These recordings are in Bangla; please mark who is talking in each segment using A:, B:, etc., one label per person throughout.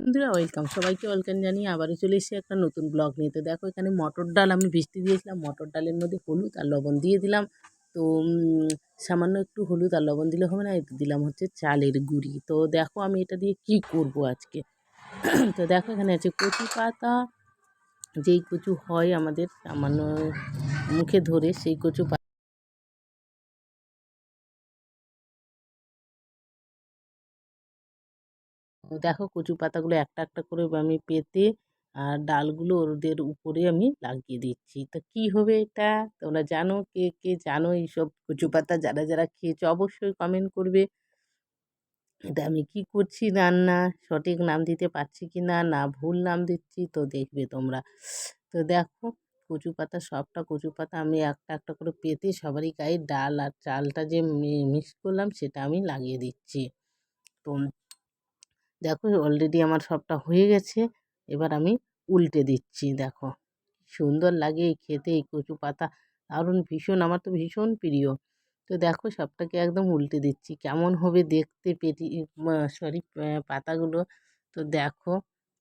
A: বন্ধুরা ওয়েলকাম। সবাইকে ওয়েলকাম জানিয়ে আবারও চলে এসে একটা নতুন ব্লগ নিয়ে। তো দেখো, এখানে মটর ডাল, আমি ভিজতে দিয়েছিলাম, মটর ডালের মধ্যে হলুদ আর লবণ দিয়ে দিলাম। তো সামান্য একটু হলুদ আর লবণ দিলে হবে না, এতে দিলাম হচ্ছে চালের গুঁড়ি। তো দেখো, আমি এটা দিয়ে কি করব আজকে? তো দেখো, এখানে আছে কচু পাতা। যেই কচু হয় আমাদের, সামান্য মুখে ধরে সেই কচু দেখো কচু পাতাগুলো একটা একটা করে আমি পেতে, আর ডালগুলো ওদের উপরে আমি লাগিয়ে দিচ্ছি। তো কি হবে এটা? তোমরা জানো? কে কে জানো এইসব কচু পাতা যারা যারা খেয়েছো অবশ্যই কমেন্ট করবে। এটা আমি কি করছি রান্না? সঠিক নাম দিতে পারছি কি না? না ভুল নাম দিচ্ছি? তো দেখবে তোমরা। তো দেখো, কচু পাতা সবটা কচু পাতা আমি একটা একটা করে পেতে সবারই গায়ে ডাল আর চালটা যে মিক্স করলাম সেটা আমি লাগিয়ে দিচ্ছি। তো দেখো অলরেডি আমার সবটা হয়ে গেছে, এবার আমি উল্টে দিচ্ছি, দেখো। সুন্দর লাগে খেতে, এই কচু পাতা, দারুণ ভীষণ, আমার তো ভীষণ প্রিয়। তো দেখো সবটাকে একদম উল্টে দিচ্ছি, কেমন হবে দেখতে পেটি সরি পাতাগুলো। তো দেখো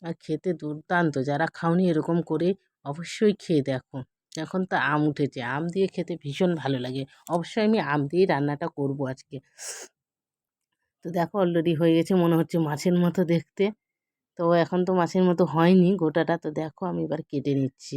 A: আর খেতে দুর্দান্ত, যারা খাওনি এরকম করে অবশ্যই খেয়ে দেখো। এখন তো আম উঠেছে, আম দিয়ে খেতে ভীষণ ভালো লাগে, অবশ্যই আমি আম দিয়েই রান্নাটা করব আজকে। তো দেখো অলরেডি হয়ে গেছে মনে হচ্ছে মাছের মতো দেখতে। তো এখন তো মাছের মতো হয়নি গোটাটা, তো দেখো আমি এবার কেটে নিচ্ছি।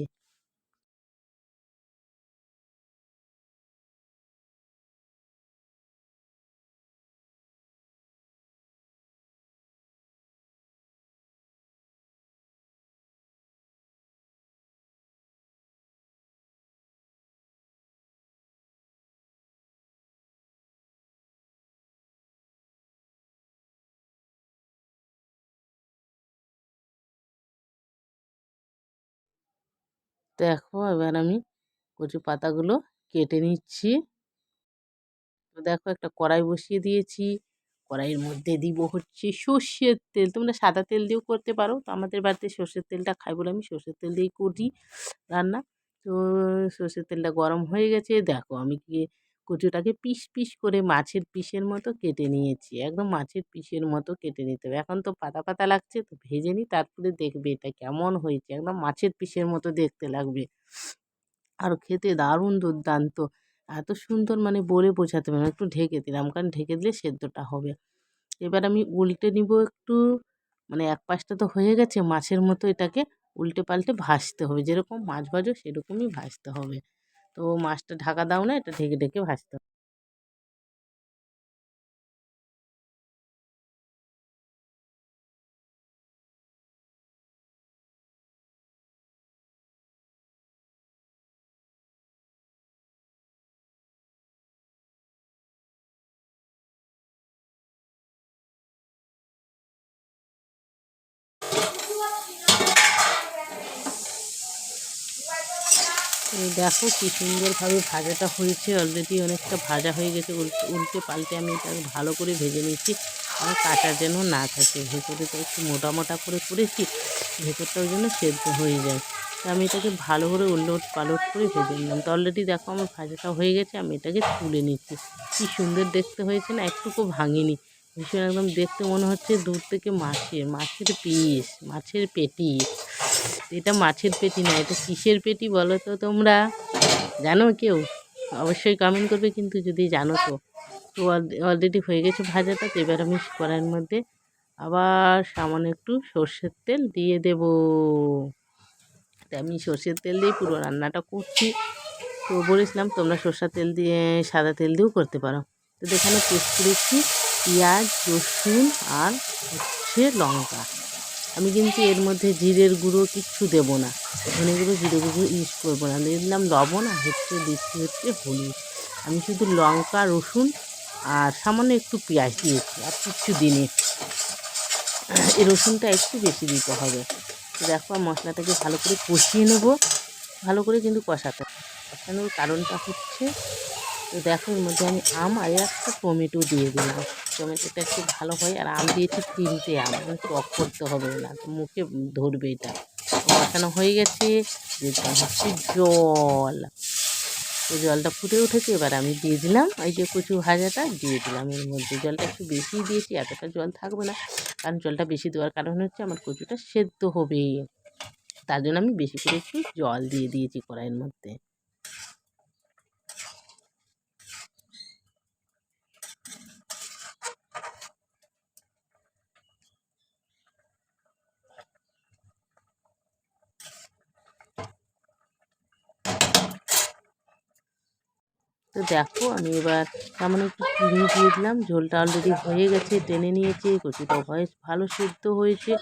A: দেখো এবার আমি কচু পাতাগুলো কেটে নিচ্ছি। তো দেখো একটা কড়াই বসিয়ে দিয়েছি। কড়াইয়ের মধ্যে দিব হচ্ছে সর্ষের তেল। তোমরা সাদা তেল দিয়েও করতে পারো। তো আমাদের বাড়িতে সর্ষের তেলটা খাই বলে আমি সর্ষের তেল দিয়েই করি রান্না। তো সর্ষের তেলটা গরম হয়ে গেছে। দেখো আমি কি কচুটাকে পিস পিস করে মাছের পিসের মতো কেটে নিয়েছি। একদম মাছের পিসের মতো কেটে নিতে হবে। এখন তো পাতা পাতা লাগছে তো ভেজে নিই, তারপরে দেখবে এটা কেমন হয়েছে। একদম মাছের পিসের মতো দেখতে লাগবে। আর খেতে দারুণ দুর্দান্ত। এত সুন্দর মানে বলে বোঝাতে পারব একটু ঢেকে দিলাম, কারণ ঢেকে দিলে সেদ্ধটা হবে। এবার আমি উল্টে নিব একটু মানে এক পাশটা তো হয়ে গেছে, মাছের মতো এটাকে উল্টে পাল্টে ভাজতে হবে। যেরকম মাছ ভাজো, সেরকমই ভাজতে হবে। তো মাছটা ঢাকা দাও না এটা ঢেকে ঢেকে ভাজতে হবে। এই দেখো কি সুন্দরভাবে ভাজাটা হয়েছে। অলরেডি অনেকটা ভাজা হয়ে গেছে। উল্টে পাল্টে আমি এটাকে ভালো করে ভেজে নিচ্ছি আর কাঁচা যেন না থাকে। ভেতরে তো একটু মোটা মোটা করে করেছি। ভেতরটা ওই জন্য সেদ্ধ হয়ে যায়। তো আমি এটাকে ভালো করে উল্লট পালট করে ভেজে নিলাম। তো অলরেডি দেখো আমার ভাজাটা হয়ে গেছে। আমি এটাকে তুলে নিচ্ছি। কী সুন্দর দেখতে হয়েছে না? একটুকু ভাঙিনি। ভীষণ একদম দেখতে মনে হচ্ছে দূর থেকে মাছের মাছের পিস, মাছের পেটি। এটা মাছের পেটি না, এটা কিসের পেটি বলো তো তোমরা? জানো কেউ? অবশ্যই কমেন্ট করবে, কিন্তু যদি জানো তো। তো অলরেডি হয়ে গেছে ভাজাটা, তো এবার আমি কড়াইয়ের মধ্যে আবার সামান্য একটু সর্ষের তেল দিয়ে দেব। তো আমি সর্ষের তেল দিয়ে পুরো রান্নাটা করছি। তো বলেছিলাম তোমরা সর্ষের তেল দিয়ে, সাদা তেল দিয়েও করতে পারো। তো এখানে পেস্ট করেছি পেঁয়াজ, রসুন আর হচ্ছে লঙ্কা। আমি কিন্তু এর মধ্যে জিরের গুঁড়ো কিচ্ছু দেবো না। ধনে গুঁড়ো, জিরে গুঁড়ো ইউজ করব না। দিয়ে দিলাম লবণ আর হচ্ছে দিচ্ছি হচ্ছে হলুদ। আমি শুধু লঙ্কা, রসুন আর সামান্য একটু পেঁয়াজ দিয়েছি আর কিচ্ছু দিনে এই রসুনটা একটু বেশি দিতে হবে। দেখো মশলাটাকে ভালো করে কষিয়ে নেব। ভালো করে কিন্তু কষাতে কষানোর কারণটা হচ্ছে, তো দেখো, এর মধ্যে আমি আম আর একটা টমেটো দিয়ে দিলাম। টমেটোটা একটু ভালো হয় আর আম দিয়েছি তিনটে আম। টক করতে হবে না। মুখে ধরবে এটা। বসানো হয়ে গেছে। হচ্ছে জল। তো জলটা ফুটে উঠেছে, এবার আমি দিয়ে দিলাম এই যে কচু ভাজাটা, দিয়ে দিলাম। এর মধ্যে জলটা একটু বেশি দিয়েছি, এতটা জল থাকবে না। কারণ জলটা বেশি দেওয়ার কারণ হচ্ছে আমার কচুটা সেদ্ধ হবে তার জন্য আমি বেশি করে একটু জল দিয়ে দিয়েছি কড়াইয়ের মধ্যে। তো দেখো, আমি এবার তেমন একটু চিনি দিয়ে দিলাম। ঝোলটা অলরেডি হয়ে গেছে, টেনে নিয়েছে। কচুটাও ভয়েস ভালো সিদ্ধ হয়েছে,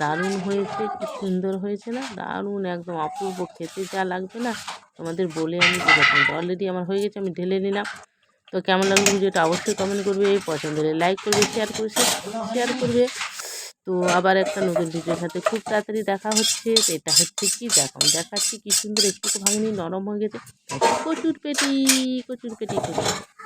A: দারুণ হয়েছে, কি সুন্দর হয়েছে না? দারুণ, একদম অপূর্ব। খেতে যা লাগবে না, তোমাদের বলে আমি বোঝাতে অলরেডি আমার হয়ে গেছে, আমি ঢেলে নিলাম। তো কেমন লাগল ভিডিওটা অবশ্যই কমেন্ট করবে পছন্দ হলে লাইক করবে শেয়ার করবে শেয়ার করবে। তো আবার একটা নতুন ভিডিওর সাথে খুব তাড়াতাড়ি দেখা হচ্ছে। এটা হচ্ছে কি? দেখো, আমি দেখাচ্ছি কি সুন্দর একটু ভাঙনি, নরম হয়ে গেছে। কচুর পেটি কচুর পেটি কচুর পেটি।